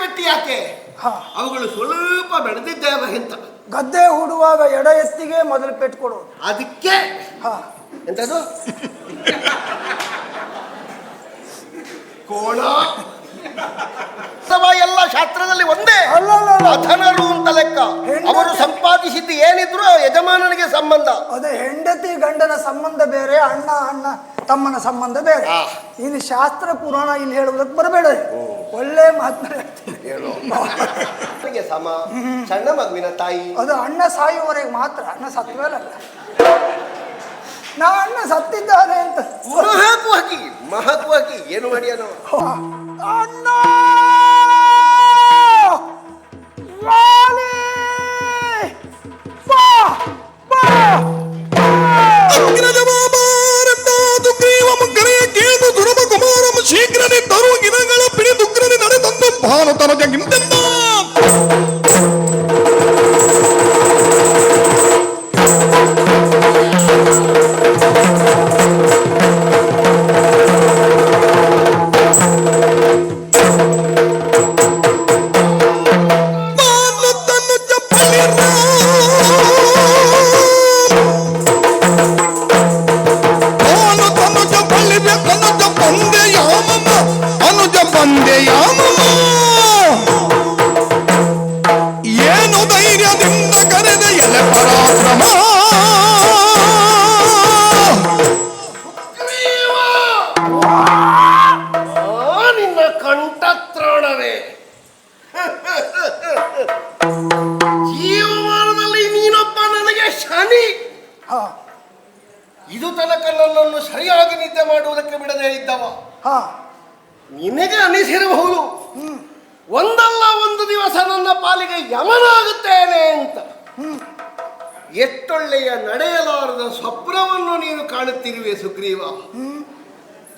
ಪೆಟ್ಟಿ ಯಾಕೆ? ಹಾ. ಅವುಗಳು ಸ್ವಲ್ಪ ಬೆಳೆದಿದ್ದೇವೆ ಅಂತ. ಗದ್ದೆ ಹೂಡುವಾಗ ಎಡ ಎತ್ತಿಗೆ ಮೊದಲು ಪೆಟ್ಟು ಕೊಡು. ಅದಕ್ಕೆ? ಹಾ. ಎಂತದು? ಕೋಣ? ಅಥವಾ ಎಲ್ಲ ಶಾಸ್ತ್ರದಲ್ಲಿ ಒಂದೇ? ಅಲ್ಲ ಅಲ್ಲ ಅಲ್ಲ ಅಧನರು ಅಂತ ಲೆಕ್ಕ. ಅವರು ಸಂಪಾದಿಸಿದ್ದು ಏನಿದ್ರು ಯಜಮಾನನಿಗೆ ಸಂಬಂಧ. ಅದೇ ಹೆಂಡತಿ ಗಂಡನ ಸಂಬಂಧ ಬೇರೆ ಅಣ್ಣ ಅಣ್ಣ ತಮ್ಮನ ಸಂಬಂಧ ಬೇರೆ. ಆ. ಶಾಸ್ತ್ರ ಪುರಾಣ ಇಲ್ಲಿ ಹೇಳುವುದಕ್ಕೆ ಬರಬೇಡ. ಒಳ್ಳೆ ಮಾತನಾಡ ಅವರಿಗೆ ಸಮ ಸಣ್ಣ ಮಗುವಿನ ತಾಯಿ. ಅದು ಅಣ್ಣ ಸಾಯುವವರೆಗೆ ಮಾತ್ರ ಅಣ್ಣ ಸತ್ತ ಮೇಲಲ್ಲ ನಾ ಅಣ್ಣ ಸತ್ತಿದ್ದಾನೆ ಅಂತ. ಮಹತ್ವಾಗಿ ಮಹತ್ವಾಗಿ ಏನು ಅಡಿಯನೋ ಅಣ್ಣ! భానుతను జంగింతమ్మా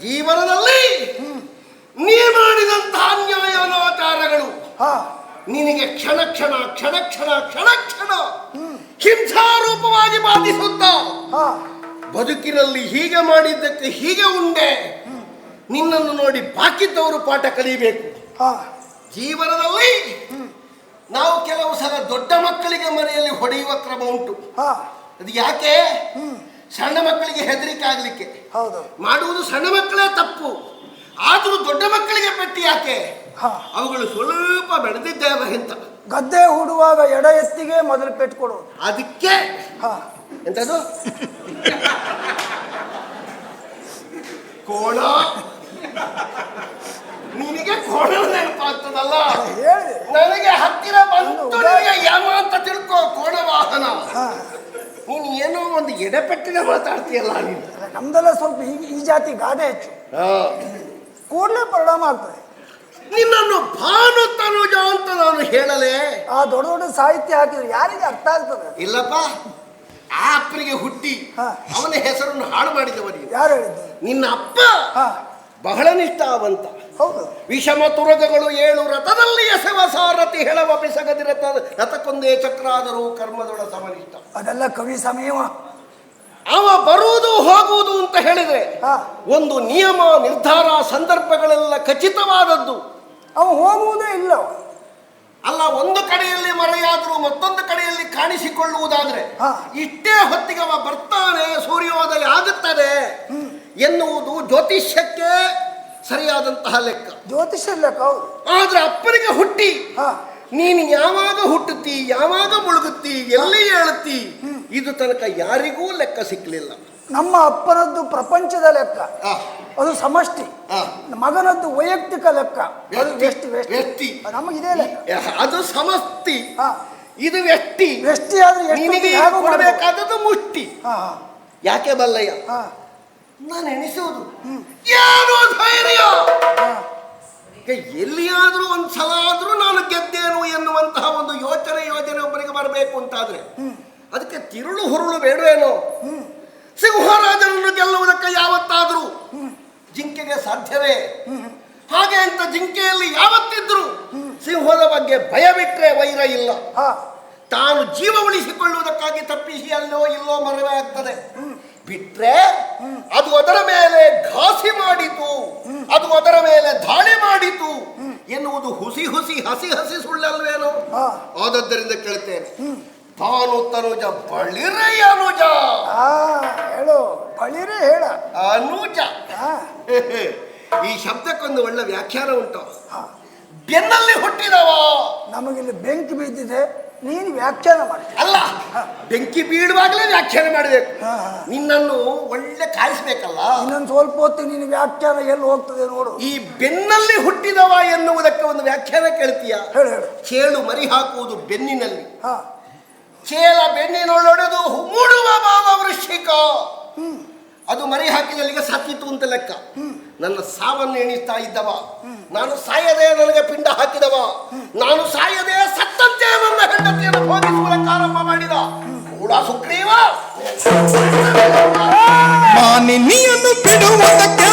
ಜೀವನದಲ್ಲಿ ನೀ ಮಾಡಿದಂತಹ ಅನ್ಯಾಯ ಅನಾಚಾರಗಳು. ಹಾ. ನಿನಗೆ ಕ್ಷಣ ಕ್ಷಣ ಕ್ಷಣ ಕ್ಷಣ ಕ್ಷಣ ಕ್ಷಣ ಹಿಂಸಾರೂಪವಾಗಿ ಬಾಧಿಸುತ್ತ. ಹಾ. ಬದುಕಿನಲ್ಲಿ ಹೀಗೆ ಮಾಡಿದ್ದಕ್ಕೆ ಹೀಗೆ ಉಂಡೆ. ನಿನ್ನನ್ನು ನೋಡಿ ಬಾಕಿದ್ದವರು ಪಾಠ ಕಲಿಬೇಕು. ಜೀವನದಲ್ಲಿ ನಾವು ಕೆಲವು ಸಲ ದೊಡ್ಡ ಮಕ್ಕಳಿಗೆ ಮನೆಯಲ್ಲಿ ಹೊಡೆಯುವ ಕ್ರಮ ಉಂಟು. ಹಾ. ಅದು ಯಾಕೆ? ಸಣ್ಣ ಮಕ್ಕಳಿಗೆ ಹೆದರಿಕೆ ಆಗ್ಲಿಕ್ಕೆ. ಹೌದು. ಮಾಡುವುದು ಸಣ್ಣ ಮಕ್ಕಳೇ ತಪ್ಪು. ಆದರೂ ದೊಡ್ಡ ಮಕ್ಕಳಿಗೆ ಪೆಟ್ಟಿ ಯಾಕೆ? ಹಾ. ಅವುಗಳು ಸ್ವಲ್ಪ ಬೆಳೆದಿದ್ದೇವೆ ಅಂತ. ಗದ್ದೆ ಹೂಡುವಾಗ ಎಡ ಎತ್ತಿಗೆ ಮೊದಲು ಪೆಟ್ಟು ಕೊಡು ಅದಕ್ಕೆ? ಹಾ. ಎಂತದು? ಕೋಣ? ನಿನಗೆ ಕೋಣ ನೆನಪಾಗ್ತದಲ್ಲ ನನಗೆ ಹತ್ತಿರ ಬಂದು ಯಮ ಅಂತ ತಿಳ್ಕೋ ಕೋಣ ವಾಹನ ಹಾ. ನೀನು ಏನೋ ಒಂದು ಎಡೆಪೆಟ್ಟಿನ ಮಾತಾಡ್ತೀಯಲ್ಲ ನೀನು. ನಮ್ದೆಲ್ಲ ಸ್ವಲ್ಪ ಈ ಈ ಜಾತಿ ಗಾದೆ ಹೆಚ್ಚು. ಕೂಡಲೇ ಪರಿಣಾಮ ಆಗ್ತದೆ. ನಿನ್ನನ್ನು ಭಾನು ತನುಜ ಅಂತ ನಾನು ಹೇಳಲೇ. ಆ ದೊಡ್ಡ ದೊಡ್ಡ ಸಾಹಿತ್ಯ ಹಾಕಿದ್ರೆ ಯಾರಿಗೆ ಅರ್ಥ ಆಗ್ತದೆ? ಇಲ್ಲಪ್ಪ ಆಪ್ರಿಗೆ ಹುಟ್ಟಿ ಹಾ. ಅವನ ಹೆಸರನ್ನು ಹಾಳು ಮಾಡಿದವ ನೀನು. ಯಾರು ಹೇಳಿದ್ದು? ನಿನ್ನ ಅಪ್ಪ ಹಾ. ಬಹಳ ನಿಷ್ಠಾವಂತ. ಹೌದು. ವಿಷಮ ತುರಗಗಳು ಏಳು ರಥದಲ್ಲಿ ಎಸೆವ ಸಾರಥಿ ಹೇಳವ ಬಿಸಗದಿ ರಥ ರಥಕ್ಕೊಂದೇ ಚಕ್ರಾದರೂ ಕರ್ಮದೊಳ ಸಮನಿಷ್ಠ. ಅದೆಲ್ಲ ಕವಿ ಸಮಯವ. ಅವ ಬರುವುದು ಹೋಗುವುದು ಅಂತ ಹೇಳಿದ್ರೆ ಒಂದು ನಿಯಮ ನಿರ್ಧಾರ ಸಂದರ್ಭಗಳೆಲ್ಲ ಖಚಿತವಾದದ್ದು. ಅವ ಹೋಗುವುದೇ ಇಲ್ಲ ಅಲ್ಲ ಒಂದು ಕಡೆಯಲ್ಲಿ ಮರೆಯಾದರೂ ಮತ್ತೊಂದು ಕಡೆಯಲ್ಲಿ ಕಾಣಿಸಿಕೊಳ್ಳುವುದಾದ್ರೆ. ಇಷ್ಟೇ ಹೊತ್ತಿಗೆ ಅವ ಬರ್ತಾನೆ ಸೂರ್ಯೋದಯ ಆಗುತ್ತದೆ. ಎನ್ನುವುದು ಜ್ಯೋತಿಷ್ಯಕ್ಕೆ ಸರಿಯಾದಂತಹ ಲೆಕ್ಕ. ಜ್ಯೋತಿಷ್ಯ ಲೆಕ್ಕ ಆದ್ರೆ ಅಪ್ಪನಿಗೆ ಹುಟ್ಟಿ. ಹಾ. ನೀನು ಯಾವಾಗ ಹುಟ್ಟುತ್ತಿ ಯಾವಾಗ ಮುಳುಗುತ್ತಿ ಎಲ್ಲಿ ಹೇಳುತ್ತಿ ಇದು ತನಕ ಯಾರಿಗೂ ಲೆಕ್ಕ ಸಿಕ್ಕಲಿಲ್ಲ ನಮ್ಮ ಅಪ್ಪನದ್ದು ಪ್ರಪಂಚದ ಲೆಕ್ಕ. ಅದು ಸಮಷ್ಟಿ. ಮಗನದ್ದು ವೈಯಕ್ತಿಕ ಲೆಕ್ಕ. ಅದು ವ್ಯಕ್ತಿ ವ್ಯಕ್ತಿ ವ್ಯಷ್ಟಿ. ನಮಗಿದೆ ಲೆಕ್ಕ. ಅದು ಸಮಸ್ತಿ ಇದು ವ್ಯಕ್ತಿ. ವ್ಯಕ್ತಿ ಆದ್ರೆ ಮುಷ್ಟಿ. ಹಾ. ಯಾಕೆ ಬಲ್ಲಯ್ಯ? ಹಾ. ನಾನು ಎಣಿಸೋದು ಏನು ಧೈರ್ಯ ಎಲ್ಲಿಯಾದರೂ ಒಂದು ಸಲ ಆದರೂ ನಾನು ಗೆದ್ದೇನು ಎನ್ನುವಂತಹ ಒಂದು ಯೋಚನೆ ಯೋಜನೆ ಒಬ್ಬರಿಗೆ ಬರಬೇಕು ಅಂತಾದ್ರೆ ಅದಕ್ಕೆ ತಿರುಳು ಹುರುಳು ಬೇಡವೇನೋ? ಸಿಂಹರಾಜನನ್ನು ಗೆಲ್ಲುವುದಕ್ಕೆ ಯಾವತ್ತಾದರೂ ಜಿಂಕೆಗೆ ಸಾಧ್ಯವೇ? ಹಾಗೆ ಅಂತ ಜಿಂಕೆಯಲ್ಲಿ ಯಾವತ್ತಿದ್ರು ಸಿಂಹದ ಬಗ್ಗೆ ಭಯ ಬಿಟ್ಟರೆ ವೈರ ಇಲ್ಲ. ತಾನು ಜೀವ ಉಳಿಸಿಕೊಳ್ಳುವುದಕ್ಕಾಗಿ ತಪ್ಪಿಸಿ ಅಲ್ಲೋ ಇಲ್ಲೋ ಮರವೇ ಆಗ್ತದೆ. ಬಿಟ್ರೆ ಅದು ಅದರ ಮೇಲೆ ಘಾಸಿ ಮಾಡಿತು ಅದು ಅದರ ಮೇಲೆ ದಾಳಿ ಮಾಡಿತು ಎನ್ನುವುದು ಹುಸಿ ಹುಸಿ ಹಸಿ ಹಸಿ ಸುಳ್ಳಲ್ವೇನೋ. ಆದದ್ದರಿಂದ ಕೇಳ್ತೇನೆ ತಾನು ತನುಜ ಬಳಿರೆ ಅನುಜ? ಆ ಹೇಳು ಬಳಿರೆ ಹೇಳ. ಅನುಜ. ಆ, ಈ ಶಬ್ದಕ್ಕೊಂದು ಒಳ್ಳೆ ವ್ಯಾಖ್ಯಾನ ಉಂಟು. ಬೆನ್ನಲ್ಲಿ ಹುಟ್ಟಿದವ. ನಮಗಿಲ್ಲಿ ಬೆಂಕಿ ಬಿದ್ದಿದೆ. ನೀನು ವ್ಯಾಖ್ಯಾನ ಮಾಡಿ ಅಲ್ಲ ಬೆಂಕಿ ಬೀಳುವಾಗಲೇ ವ್ಯಾಖ್ಯಾನ ಮಾಡಬೇಕು. ನಿನ್ನನ್ನು ಒಳ್ಳೆ ಕಾಯಿಸ್ಬೇಕಲ್ಲ. ಇನ್ನೊಂದು ಸ್ವಲ್ಪ ಹೊತ್ತು ನೀನು ವ್ಯಾಖ್ಯಾನ ಎಲ್ಲಿ ಹೋಗ್ತದೆ ನೋಡು. ಈ ಬೆನ್ನಲ್ಲಿ ಹುಟ್ಟಿದವ ಎನ್ನುವುದಕ್ಕೆ ಒಂದು ವ್ಯಾಖ್ಯಾನ ಕೇಳ್ತೀಯ? ಹೇಳು ಹೇಳು. ಚೇಳು ಮರಿ ಹಾಕುವುದು ಬೆನ್ನಿನಲ್ಲಿ. ಹಾ. ಚೇಳ ಬೆನ್ನಿನೊಳೊಡೆದು ಮೂಡುವ ಭಾವ ವೃಶ್ಚಿಕ ಅದು ಮರಿ ಹಾಕಿದಲ್ಲಿಗೆ ಸಾಕಿತ್ತು ಅಂತ ಲೆಕ್ಕ. ನನ್ನ ಸಾವನ್ನು ಎಣಿಸ್ತಾ ಇದ್ದವ. ನಾನು ಸಾಯದೆ ನನಗೆ ಪಿಂಡ ಹಾಕಿದವ. ನಾನು ಸಾಯದೆ ಸತ್ತಂತೆ ನನ್ನ ಹೆಂಡತಿಯನ್ನು ಭೋಗಿಸುವುದಕ್ಕೆ ಆರಂಭ ಮಾಡಿದ. ಕೂಡ ಸುಗ್ರೀವ? ಮಾನಿನಿಯನ್ನು ಬಿಡುವುದಕ್ಕೆ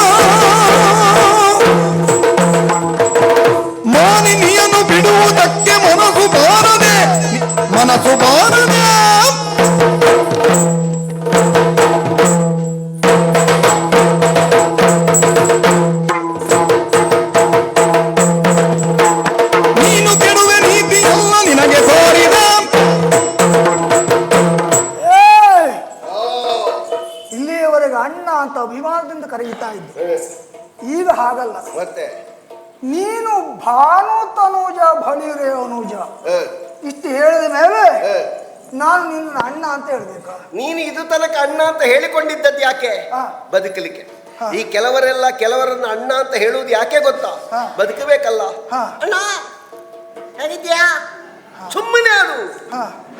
ಮಾನಿನಿಯನ್ನು ಬಿಡುವುದಕ್ಕೆ ಮನಸ್ಸು ಬಾರದೆ ಮನಸ್ಸು ಬಾರದೆ. ನಾನು ನಿನ್ನ ಅಣ್ಣ ಅಂತ ಹೇಳ್ಬೇಕು. ನೀನು ಇದು ತನಕ ಅಣ್ಣ ಅಂತ ಹೇಳಿಕೊಂಡಿದ್ದದ್ದು ಯಾಕೆ. ಬದುಕಲಿಕ್ಕೆ. ಈ ಕೆಲವರೆಲ್ಲ ಕೆಲವರನ್ನ ಅಣ್ಣ ಅಂತ ಹೇಳುವುದು ಯಾಕೆ ಗೊತ್ತಾ. ಬದುಕಬೇಕಲ್ಲ. ಅಣ್ಣ ಹೇಗಿದ್ಯಾ ಸುಮ್ಮನೆ ಅದು.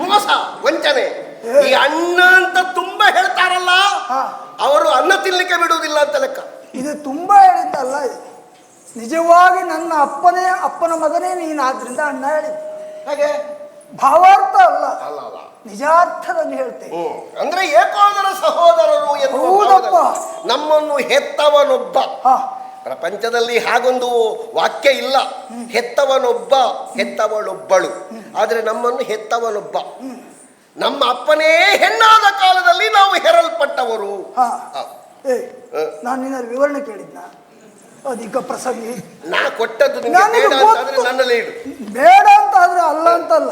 ಮೋಸ ವಂಚನೆ. ಈ ಅಣ್ಣ ಅಂತ ತುಂಬಾ ಹೇಳ್ತಾರಲ್ಲ. ಅವರು ಅನ್ನ ತಿನ್ಲಿಕ್ಕೆ ಬಿಡುವುದಿಲ್ಲ ಅಂತ ಲೆಕ್ಕ. ಇದು ತುಂಬಾ ಹೇಳಿದ್ದಲ್ಲ ನಿಜವಾಗಿ ನನ್ನ ಅಪ್ಪನೇ ಅಪ್ಪನ ಮಗನೇ ನೀನಾದ್ರಿಂದ ಅಣ್ಣ ಹೇಳಿದ್ದು. ಹಾಗೆ? ಭಾವಾರ್ಥ ಅಲ್ಲ. ಅಲ್ಲ ಅಲ್ಲ. ನಿಜಾರ್ಥದಲ್ಲಿ ಹೇಳ್ತೇನೆ. ಹ್ಮ್. ಅಂದ್ರೆ ಏಕೋದರ ಸಹೋದರರು ಎನ್ನುವ ನಮ್ಮನ್ನು ಹೆತ್ತವನೊಬ್ಬ. ಪ್ರಪಂಚದಲ್ಲಿ ಹಾಗೊಂದು ವಾಕ್ಯ ಇಲ್ಲ. ಹೆತ್ತವನೊಬ್ಬ ಹೆತ್ತವಳೊಬ್ಬಳು. ಆದರೆ ನಮ್ಮನ್ನು ಹೆತ್ತವನೊಬ್ಬ. ನಮ್ಮ ಅಪ್ಪನೇ ಹೆಣ್ಣಾದ ಕಾಲದಲ್ಲಿ ನಾವು ಹೆರಲ್ಪಟ್ಟವರು. ನಾನು ವಿವರಣೆ ಕೇಳಿದ್ನ? ಅಧಿಕ ಪ್ರಸಂಗಿ. ನಾ ಕೊಟ್ಟದ್ದು ನನಗೆ ಬೇಡ ಅಂತಾದ್ರೆ ಗೊತ್ತು. ನನ್ನಲ್ಲಿ ಇಡು. ಬೇಡ ಅಂತ ಆದ್ರೆ ಅಲ್ಲ ಅಂತಲ್ಲ.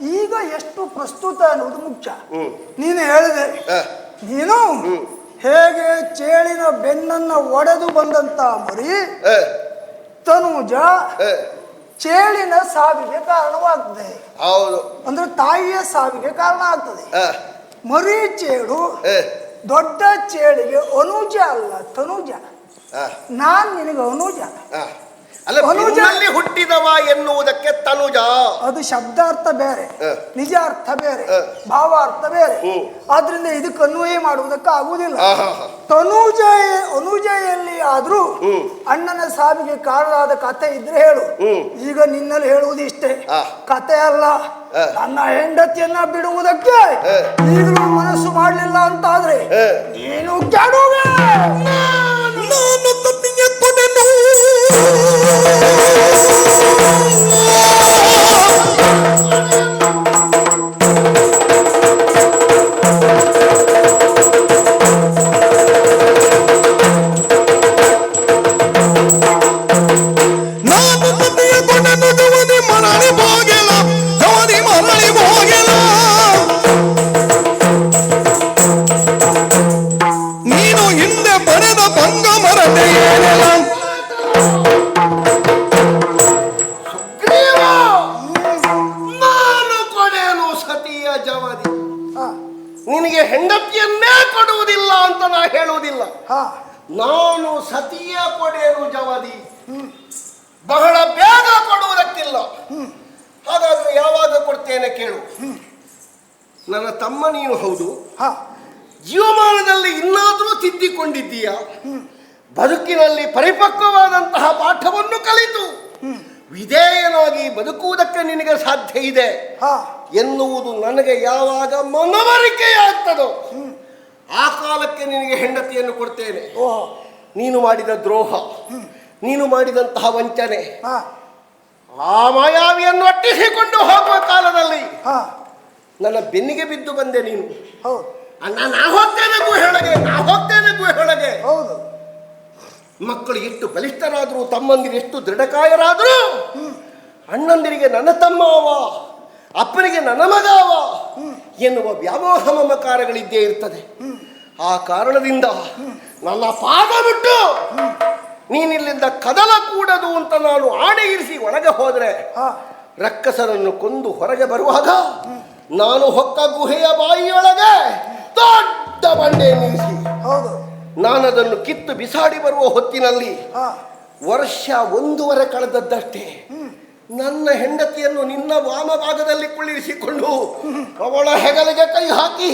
ಈಗ ಎಷ್ಟು ಪ್ರಸ್ತುತ ಅನ್ನೋದು ಮುಖ್ಯ. ಹ್ಮ್. ನೀನು ಹೇಳಿದೆ. ಹ. ನೀನು ಹೇಗೆ ಚೇಳಿನ ಬೆನ್ನನ್ನ ಒಡೆದು ಬಂದಂತ ಮರಿ ಹ, ತನುಜ ಹ. ಚೇಳಿನ ಸಾವಿಗೆ ಕಾರಣವಾಗ್ತದೆ. ಹೌದು. ಅಂದ್ರೆ ತಾಯಿಯ ಸಾವಿಗೆ ಕಾರಣ ಆಗ್ತದೆ. ಹ, ಮರಿ ಚೇಳು ಹ, ದೊಡ್ಡ ಚೇಳಿಗೆ ಅನುಜ ಅಲ್ಲ ತನುಜ. ನಾನ್ ನಿನಗೆ ಅನುಜ. ಅಲ್ಲ ಅನುಜ- ಹುಟ್ಟಿದವ ಎನ್ನುವುದಕ್ಕೆ ತನುಜ ಅದು ಶಬ್ದಾರ್ಥ ಬೇರೆ. ನಿಜ ಅರ್ಥ ಬೇರೆ. ಭಾವಾರ್ಥ ಬೇರೆ. ಆದ್ರಿಂದ ಇದಕ್ಕೆ ಅನ್ವಯ ಮಾಡುವುದಕ್ಕೆ ಆಗುವುದಿಲ್ಲ. ತನುಜ ಅನುಜಯಲ್ಲಿ ಆದ್ರೂ ಅಣ್ಣನ ಸಾವಿಗೆ ಕಾರಣವಾದ ಕತೆ ಇದ್ರೆ ಹೇಳು ಈಗ ನಿನ್ನಲ್ಲಿ ಹೇಳುವುದು ಇಷ್ಟೇ. ಕತೆ ಅಲ್ಲ. ನನ್ನ ಹೆಂಡತಿಯನ್ನ ಬಿಡುವುದಕ್ಕೆ. ಈಗಲೂ ಮನಸ್ಸು ಮಾಡಲಿಲ್ಲ ಅಂತಾದ್ರೆ ಆದ್ರೆ ನೀನು ಕೆಡುವೆ ನಾನು ಹಾಗಾದ್ರೆ ಯಾವಾಗ ಕೊಡ್ತೇನೆ ಕೇಳು. ನನ್ನ ತಮ್ಮ ನೀನು ಹೌದು. ಹ. ಜೀವಮಾನದಲ್ಲಿ ಇನ್ನಾದರೂ ತಿದ್ದಿಕೊಂಡಿದ್ದೀಯ? ಬದುಕಿನಲ್ಲಿ ಪರಿಪಕ್ವವಾದಂತಹ ಪಾಠವನ್ನು ಕಲಿತು. ವಿಧೇಯನಾಗಿ ಬದುಕುವುದಕ್ಕೆ ನಿನಗೆ ಸಾಧ್ಯ ಇದೆ. ಹ. ಎನ್ನುವುದು ನನಗೆ ಯಾವಾಗ ಮನವರಿಕೆಯಾಗ್ತದೋ. ಆ ಕಾಲಕ್ಕೆ ನಿನಗೆ ಹೆಂಡತಿಯನ್ನು ಕೊಡ್ತೇನೆ. ಓಹ್. ನೀನು ಮಾಡಿದ ದ್ರೋಹ. ನೀನು ಮಾಡಿದಂತಹ ವಂಚನೆ. ಹ, ಆ ಮಾಯಾವಿಯನ್ನು ಅಟ್ಟಿಸಿಕೊಂಡು ಹೋಗುವ ಕಾಲದಲ್ಲಿ. ನನ್ನ ಬೆನ್ನಿಗೆ ಬಿದ್ದು ಬಂದೆ ನೀನು. ಹೌದು. ಅಣ್ಣ ನಾ ಹೋಗ್ತೇನೆ ಗುಹೆಯೊಳಗೆ ನಾ ಹೋಗ್ತೇನೆ ಗುಹೆಯೊಳಗೆ ಹೌದು. ಮಕ್ಕಳು ಎಷ್ಟು ಬಲಿಷ್ಠರಾದ್ರು ತಮ್ಮಂದಿರು ಎಷ್ಟು ದೃಢಕಾಯರಾದ್ರು ಅಣ್ಣಂದಿರಿಗೆ ನನ್ನ ತಮ್ಮ ಅವ ಅಪ್ಪನಿಗೆ ನನ್ನ ಮಗ ಅವ ಎನ್ನುವ ವ್ಯಾಮೋಹ ಮಮಕಾರಗಳಿದ್ದೇ ಇರ್ತದೆ. ಆ ಕಾರಣದಿಂದ ನನ್ನ ಪಾದ ಬಿಟ್ಟು ನೀನಿಲ್ಲಿಂದ ಕದಲ ಕೂಡದು ಅಂತ ನಾನು ಆಣೆ ಇರಿಸಿ ಒಳಗೆ ಹೋದ್ರೆ ರಕ್ಕಸರನ್ನು ಕೊಂದು ಹೊರಗೆ ಬರುವಾಗ ನಾನು ಹೊಕ್ಕ ಗುಹೆಯ ಬಾಯಿಯೊಳಗೆ ದೊಡ್ಡ ಬಂಡೆ ನೀಸಿ ನಾನದನ್ನು ಕಿತ್ತು ಬಿಸಾಡಿ ಬರುವ ಹೊತ್ತಿನಲ್ಲಿ ವರ್ಷ ಒಂದೂವರೆ ಕಳೆದದ್ದಷ್ಟೇ. ನನ್ನ ಹೆಂಡತಿಯನ್ನು ನಿನ್ನ ವಾಮಭಾಗದಲ್ಲಿ ಕುಳ್ಳಿರಿಸಿಕೊಂಡು ಅವಳ ಹೆಗಲಿಗೆ ಕೈ ಹಾಕಿ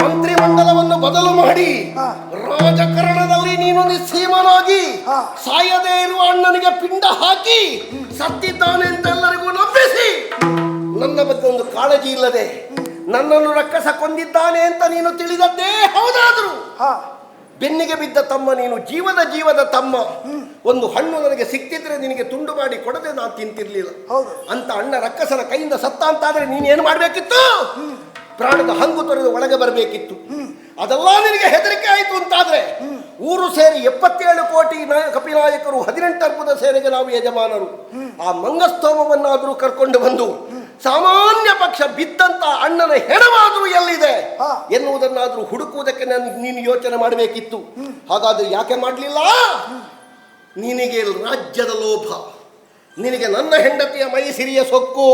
ಮಂತ್ರಿ ಮಂಡಲವನ್ನು ಬದಲು ಮಾಡಿ. ರಾಜಕಾರಣದಲ್ಲಿ ನೀನು ನಿಸ್ಸೀಮನಾಗಿ. ಸಾಯದೇ ಇರುವ ಅಣ್ಣನಿಗೆ ಪಿಂಡ ಹಾಕಿ ಸತ್ತಿದ್ದಾನೆ ಅಂತ ಎಲ್ಲರಿಗೂ ನಂಬಿಸಿ ನನ್ನ ಬಗ್ಗೆ ಒಂದು ಕಾಳಜಿ ಇಲ್ಲದೆ ನನ್ನನ್ನು ರಕ್ಕಸ ಕೊಂದಿದ್ದಾನೆ ಅಂತ ನೀನು ತಿಳಿದದ್ದೇ ಹೌದಾದರೂ ಬೆನ್ನಿಗೆ ಬಿದ್ದ ತಮ್ಮ ನೀನು ಜೀವದ ಜೀವದ ತಮ್ಮ. ಒಂದು ಹಣ್ಣು ನನಗೆ ಸಿಕ್ತಿದ್ರೆ ನಿನಗೆ ತುಂಡು ಮಾಡಿ ಕೊಡದೆ ನಾನು ತಿಂತಿರ್ಲಿಲ್ಲ. ಅಂತ ಅಣ್ಣ ರಕ್ಕಸನ ಕೈಯಿಂದ ಸತ್ತ ಅಂತಾದ್ರೆ ನೀನು ಏನು ಮಾಡಬೇಕಿತ್ತು? ಪ್ರಾಣದ ಹಂಗು ತೊರೆದು ಒಳಗೆ ಬರಬೇಕಿತ್ತು. ಅದೆಲ್ಲ ನಿನಗೆ ಹೆದರಿಕೆ ಆಯಿತು ಅಂತಾದ್ರೆ ಊರು ಸೇರಿ ಎಪ್ಪತ್ತೇಳು ಕೋಟಿ ನಾಯ ಕಪಿನಾಯಕರು ಹದಿನೆಂಟು ಅರ್ಬುದ ಸೇನೆಗೆ ನಾವು ಯಜಮಾನರು. ಆ ಮಂಗಸ್ತೋಮವನ್ನಾದರೂ ಕರ್ಕೊಂಡು ಬಂದು ಸಾಮಾನ್ಯ ಪಕ್ಷ ಬಿದ್ದಂತ ಅಣ್ಣನ ಹೆಣವಾದರೂ ಎಲ್ಲಿದೆ. ಎನ್ನುವುದನ್ನಾದರೂ ಹುಡುಕುವುದಕ್ಕೆ ನಾನು ನೀನು ಯೋಚನೆ ಮಾಡಬೇಕಿತ್ತು. ಹಾಗಾದ್ರೆ ಯಾಕೆ ಮಾಡಲಿಲ್ಲ? ನಿನಗೆ ರಾಜ್ಯದ ಲೋಭ. ನಿನಗೆ ನನ್ನ ಹೆಂಡತಿಯ ಮೈ ಸಿರಿಯ ಸೊಕ್ಕು.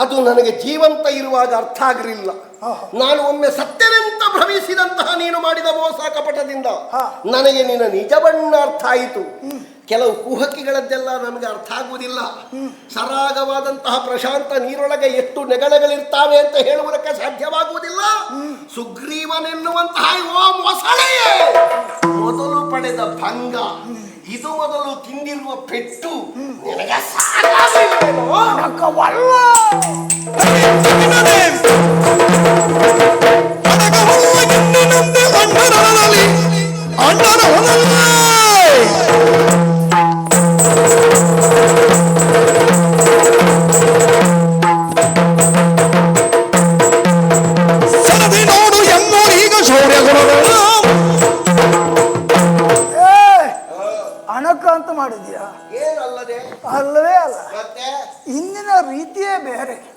ಅದು ನನಗೆ ಜೀವಂತ ಇರುವಾಗ ಅರ್ಥ ಆಗಲಿಲ್ಲ. ನಾನು ಒಮ್ಮೆ ಸತ್ಯವೆಂತ ಭ್ರಮಿಸಿದಂತಹ ನೀನು ಮಾಡಿದ ಮೋಸ ಕಪಟದಿಂದ. ನನಗೆ ನಿನ್ನ ನಿಜ ಬಣ್ಣ ಅರ್ಥ ಆಯಿತು. ಕೆಲವು ಕುಹಕಿಗಳದ್ದೆಲ್ಲ ನಮಗೆ ಅರ್ಥ ಆಗುವುದಿಲ್ಲ ಸರಾಗವಾದಂತಹ ಪ್ರಶಾಂತ ನೀರೊಳಗೆ ಎಷ್ಟು ನೆಗಳಗಳಿರ್ತಾವೆ ಅಂತ ಹೇಳುವುದಕ್ಕೆ ಸಾಧ್ಯವಾಗುವುದಿಲ್ಲ ಸುಗ್ರೀವನೆನ್ನುವಂತಹ ಓ ಮೊಸಳೆಯೇ ಮೊದಲು ಪಡೆದ ಭಂಗ ಇದು ಮೊದಲು ತಿಂದಿರುವ ಪೆಟ್ಟು ನಿನಗೆ?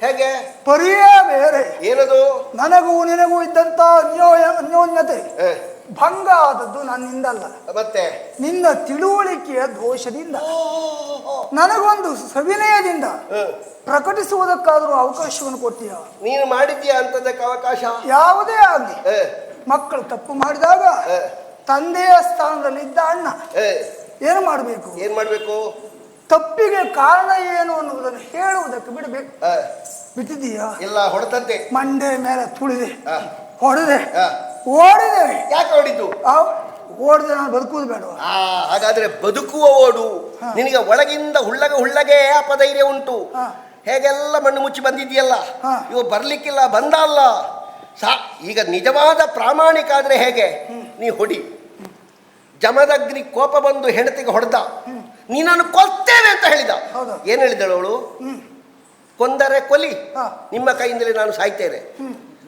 ಹೇಗೆ? ಪರಿಯೇ ಬೇರೆ. ಏನದು? ನನಗೂ ನಿನಗೂ ಇದ್ದಂತ ಅನ್ಯೋಯ ಅನ್ಯೋನ್ಯತೆ. ಭಂಗ ಆದದ್ದು ನನ್ನಿಂದಲ್ಲ. ಮತ್ತೆ? ನಿನ್ನ ತಿಳುವಳಿಕೆಯ ದೋಷದಿಂದ. ನನಗೊಂದು ಸವಿನಯದಿಂದ ಪ್ರಕಟಿಸುವುದಕ್ಕಾದರೂ ಅವಕಾಶವನ್ನು ಕೊಟ್ಟಿಯ ನೀನು ಮಾಡಿದ್ಯಾ ಅಂತದಕ್ಕೆ ಅವಕಾಶ? ಯಾವುದೇ ಆಗಲಿ. ಮಕ್ಕಳು ತಪ್ಪು ಮಾಡಿದಾಗ ತಂದೆಯ ತಂದೆಯ ಸ್ಥಾನದಲ್ಲಿದ್ದ ಅಣ್ಣ. ಏನು ಮಾಡಬೇಕು? ಏನ್ ಮಾಡ್ಬೇಕು? ತಪ್ಪಿಗೆ ಕಾರಣ ಏನು ಅನ್ನುವುದನ್ನು ಹೇಳುವುದಕ್ಕೆ ಬಿಡಬೇಕು. ಬಿಟ್ಟಿದೀಯಾ ಇಲ್ಲ ಹೊಡೆದಂತೆ ಮಂಡೆ ಮೇಲೆ ತುಳಿದೆ. ಹೊಡೆದೆ. ಓಡಿದೆ. ಯಾಕೆ ಹೊಡಿತು? ಓಡಿದೆ ನಾನು ಬದುಕುವುದು ಬೇಡ ಹಾಗಾದ್ರೆ ಬದುಕುವ ಓಡು. ನಿನಗೆ ಒಳಗಿಂದ ಹುಳ್ಳಗೆ ಹುಳ್ಳಗೆ ಅಪಧೈರ್ಯ ಉಂಟು. ಹೇಗೆಲ್ಲ ಮಣ್ಣು ಮುಚ್ಚಿ ಬಂದಿದ್ಯಲ್ಲ ಇವು ಇವ ಬರ್ಲಿಕ್ಕಿಲ್ಲ ಬಂದ ಅಲ್ಲ ಸಾ ಈಗ ನಿಜವಾದ ಪ್ರಾಮಾಣಿಕ ಆದ್ರೆ ಹೇಗೆ? ನೀ ಹೊಡಿ. ಜಮದಗ್ನಿ ಕೋಪ ಬಂದು ಹೆಂಡತಿಗೆ ಹೊಡೆದ. ನೀನನ್ನು ಕೊಲ್ತೇನೆ ಅಂತ ಹೇಳಿದ. ಹೌದು. ಏನ್ ಹೇಳಿದಳು ಅವಳು? ಕೊಂದರೆ ಕೊಲಿ. ಹ. ನಿಮ್ಮ ಕೈಯಿಂದಲೇ ನಾನು ಸಾಯ್ತೇನೆ.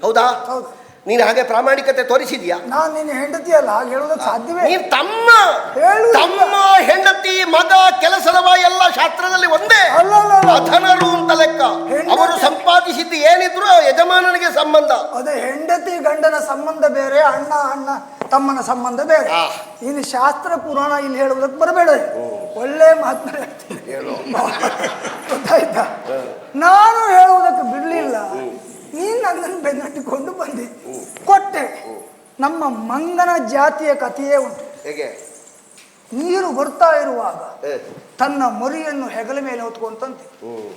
ಹೌದಾ? ಹೌದು. ನೀನು ಹಾಗೆ ಪ್ರಾಮಾಣಿಕತೆ ತೋರಿಸಿದ್ಯಾ? ನಾನು ನಿನ್ನ ಹೆಂಡತಿ ಅಲ್ಲ ಹಾಗೆ ಹೇಳೋದಕ್ಕೆ ಸಾಧ್ಯವೇ ನೀನ್ ತಮ್ಮ ಹೇಳು. ತಮ್ಮ ಹೆಂಡತಿ ಮಗ ಕೆಲಸದವ ಎಲ್ಲ ಶಾಸ್ತ್ರದಲ್ಲಿ ಒಂದೇ. ಅಲ್ಲ, ಅಲ್ಲ, ಅಲ್ಲ. ಅಧನರು ಅಂತ ಲೆಕ್ಕ. ಹೆಂಡತಿ- ಅವರು ಸಂಪಾದಿಸಿದ್ದು ಏನಿದ್ರು ಯಜಮಾನನಿಗೆ ಸಂಬಂಧ. ಅದೇ ಹೆಂಡತಿ ಗಂಡನ ಸಂಬಂಧ ಬೇರೆ ಅಣ್ಣ ಅಣ್ಣ. ತಮ್ಮನ ಸಂಬಂಧ ಬೇರೆ ಆ. ಇನ್ನು ಶಾಸ್ತ್ರ ಪುರಾಣ ಇಲ್ಲಿ ಹೇಳುವುದಕ್ಕೆ ಬರಬೇಡ. ಒಳ್ಳೆ ಮಾತನ್ನ ಗೊತ್ತಾಯ್ತಾ? ನಾನು ಹೇಳುವುದಕ್ಕೆ ಬಿಡಲಿಲ್ಲ. ನೀನು ನನ್ನನ್ನು ಬೆನ್ನಟ್ಟಿಕೊಂಡು ಬಂದಿ. ಕೊಟ್ಟೆ. ನಮ್ಮ ಮಂಗನ ಜಾತಿಯ ಕಥೆಯೇ ಉಂಟು. ಹೇಗೆ? ನೀರು ಬರ್ತಾ ಇರುವಾಗ ಏ, ತನ್ನ ಮರಿಯನ್ನು ಹೆಗಲ ಮೇಲೆ ಹೊತ್ಕೊಂತಂತೆ. ಹ್ಮ್,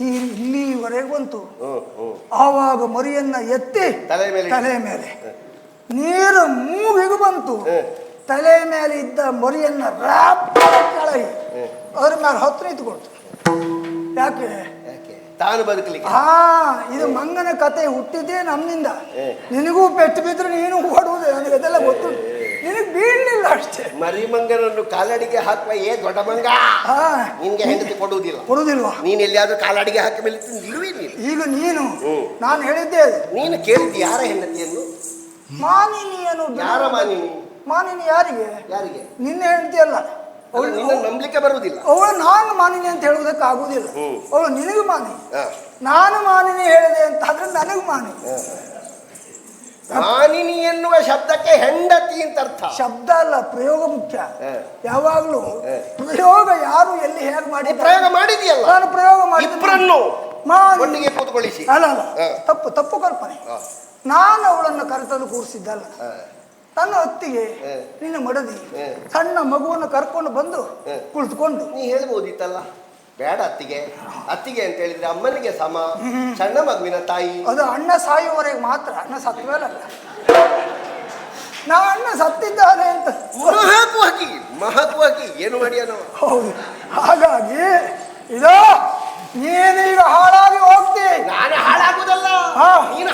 ನೀರು ಇಲ್ಲಿವರೆಗೆ ಬಂತು. ಹ್ಮ್, ಹ್ಮ್. ಆವಾಗ ಮರಿಯನ್ನ ಎತ್ತಿ ತಲೆ ಮೇಲೆ ತಲೆ ಮೇಲೆ. ನೀರು ಮೂಗಿಗೆ ಬಂತು. ತಲೆ ಮೇಲೆ ಇದ್ದ ಮರಿಯನ್ನ ರಾಪ್ ಕೆಳಗೆ ಅದ್ರ ಮೇಲೆ ಹೊತ್ತು ನಿಂತ್ಕೊಳ್ತು ಯಾಕೆ? ಯಾಕೆ? ತಾನು ಬದುಕಲಿಕ್ಕೆ. ಹಾ ಇದು ಮಂಗನ ಕತೆ ಹುಟ್ಟಿದ್ದೇ ನಮ್ಮಿಂದ ನಿನಗೂ ಪೆಟ್ಟು ಬಿದ್ರೆ ನೀನು ಓಡುವುದೇ ನನಗೆ ಅದೆಲ್ಲ ಗೊತ್ತು. ನಿನಗೆ ಬೀಳಲಿಲ್ಲ ಅಷ್ಟೇ. ಮರಿ ಮಂಗನನ್ನು ಕಾಲಡಿಗೆ ಹಾಕುವ ಏ ದೊಡ್ಡ ಮಂಗ? ನಿನ್ಗೆ ಹೆಂಡತಿ ಕೊಡುವುದಿಲ್ಲ. ಕೊಡುವುದಿಲ್ವ? ನೀನ್ ಎಲ್ಲಿಯಾದ್ರೂ ಕಾಲಡಿಗೆ ಹಾಕಿ ಮೇಲೆ ನಿಲ್ಲುವಿ ನೀನು ಈಗ ನೀನು. ನಾನು ಹೇಳಿದ್ದೆ. ನೀನು ಕೇಳಿದ್ದು ಯಾರ ಹೆಂಡತಿಯನ್ನು? ಮಾನಿನಿ ಅನ್ನೋ ಯಾರ ಮಾನಿನಿ? ಮಾನಿನಿ ಯಾರಿಗೆ? ಯಾರಿಗೆ? ನಿನ್ನ ಹೆಂಡತಿ ಅಲ್ಲ ಅವಳು ನಿನ್ನ ನಂಬಲಿಕ್ಕೆ ಬರುವುದಿಲ್ಲ. ಅವಳು ನಾನು ಮಾನಿನಿ ಅಂತ ಹೇಳುವುದಕ್ಕೆ ಆಗುವುದಿಲ್ಲ. ಅವಳು ನಿನಗೆ ಮಾನಿ. ನಾನು ಮಾನಿನಿ ಹೇಳಿದೆ ಅಂತ ಆದ್ರೆ ನನಗೆ ಮಾನಿ. ಮಾನಿನಿ ಎನ್ನುವ ಶಬ್ದಕ್ಕೆ ಹೆಂಡತಿ ಅಂತ ಅರ್ಥ. ಶಬ್ದ ಅಲ್ಲ ಪ್ರಯೋಗ ಮುಖ್ಯ. ಯಾವಾಗಲೂ ಪ್ರಯೋಗ ಯಾರು ಎಲ್ಲಿ ಹೇಗೆ ಮಾಡಿ ಪ್ರಯೋಗ ಮಾಡಿದೆಯಲ್ಲ ನಾನು ಪ್ರಯೋಗ ಮಾಡಿ ಒಟ್ಟಿಗೆ ಕೂತ್ಕೊಳ್ಳಿಸಿ. ಅಲ್ಲ ಅಲ್ಲ. ತಪ್ಪು ತಪ್ಪು ಕಲ್ಪನೆ. ನಾನು ಅವಳನ್ನು ಕರೆತಂದು ಕೂರಿಸಿದ್ದಲ್ಲ. ತನ್ನ ಹತ್ತಿಗೆ. ನಿನ್ನ ಮಡದಿ ಸಣ್ಣ ಮಗುವನ್ನು ಕರ್ಕೊಂಡು ಬಂದು. ಕುಳಿತುಕೊಂಡು. ನೀ ಹೇಳ್ಬೋದಿತ್ತಲ್ಲ? ಬೇಡ ಅತ್ತಿಗೆ. ಅತ್ತಿಗೆ ಅಂತ ಹೇಳಿದ್ರೆ ಅಮ್ಮನಿಗೆ ಸಮ ಸಣ್ಣ ಮಗುವಿನ ತಾಯಿ. ಅದು ಅಣ್ಣ ಸಾಯುವವರೆಗೆ ಮಾತ್ರ ಅಣ್ಣ ಸತ್ತ ಮೇಲಲ್ಲ ನಾ ಅಣ್ಣ ಸತ್ತಿದ್ದಾನೆ ಅಂತ. ಮಹತ್ವವಾಗಿ ಮಹತ್ವವಾಗಿ ಏನು ಮಾಡ್ಯಾನೋ ಹೌದು. ಹಾಗಾಗಿ ಇದು ನೀನೀಗ ಹಾಳಾಗಿ ಹೋಗ್ತಿ. ನಾನು ಹಾಳಾಗುದಲ್ಲ. ನೀನು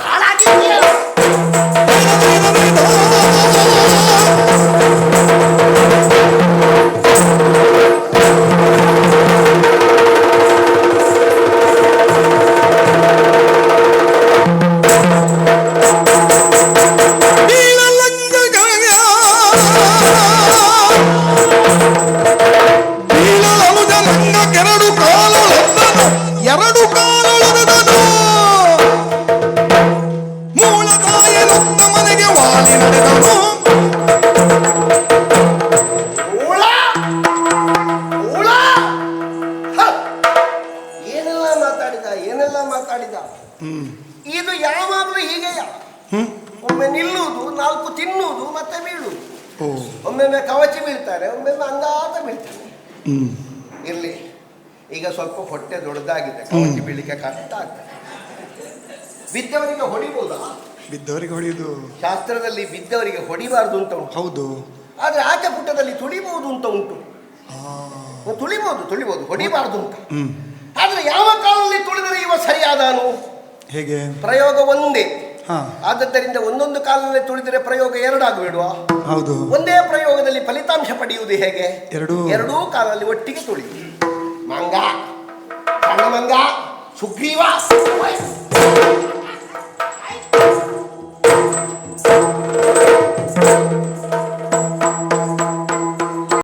ಈಗ ಸ್ವಲ್ಪ ಹೊಟ್ಟೆ ದೊಡ್ಡದಾಗಿದೆ ಕವಚಿ ಬೀಳಿಕೆ ಕಷ್ಟ ಆಗ್ತದೆ. ಬಿದ್ದವರಿಗೆ ಹೊಡಿಬಹುದಾ ಬಿದ್ದವರಿಗೆ ಹೊಡೆಯುದು ಶಾಸ್ತ್ರದಲ್ಲಿ ಬಿದ್ದವರಿಗೆ ಹೊಡಿಬಾರದು ಅಂತ ಉಂಟು. ಹೌದು. ಆದ್ರೆ ಆಚೆ ಪುಟ್ಟದಲ್ಲಿ ತುಳಿಬಹುದು ಅಂತ ಉಂಟು. ತುಳಿಬಹುದು ತುಳಿಬಹುದು ಹೊಡಿಬಾರದು ಅಂತ. ಆದ್ರೆ ಯಾವ ಕಾಲದಲ್ಲಿ ತುಳಿದರೆ ಇವ ಸರಿಯಾದಾನು? ಹೇಗೆ? ಪ್ರಯೋಗ ಒಂದೇ. ಆದ್ದರಿಂದ ಒಂದೊಂದು ಕಾಲದಲ್ಲಿ ತುಳಿದರೆ ಪ್ರಯೋಗ ಎರಡಾಗಬೇಡುವ. ಹೌದು. ಒಂದೇ ಪ್ರಯೋಗದಲ್ಲಿ ಫಲಿತಾಂಶ ಪಡೆಯುವುದು ಹೇಗೆ? ಎರಡೂ. ಎರಡೂ ಕಾಲದಲ್ಲಿ ಒಟ್ಟಿಗೆ ತುಳಿ. ಮಂಗ ಸಣ್ಣ ಮಂಗ ಸುಗ್ರೀವ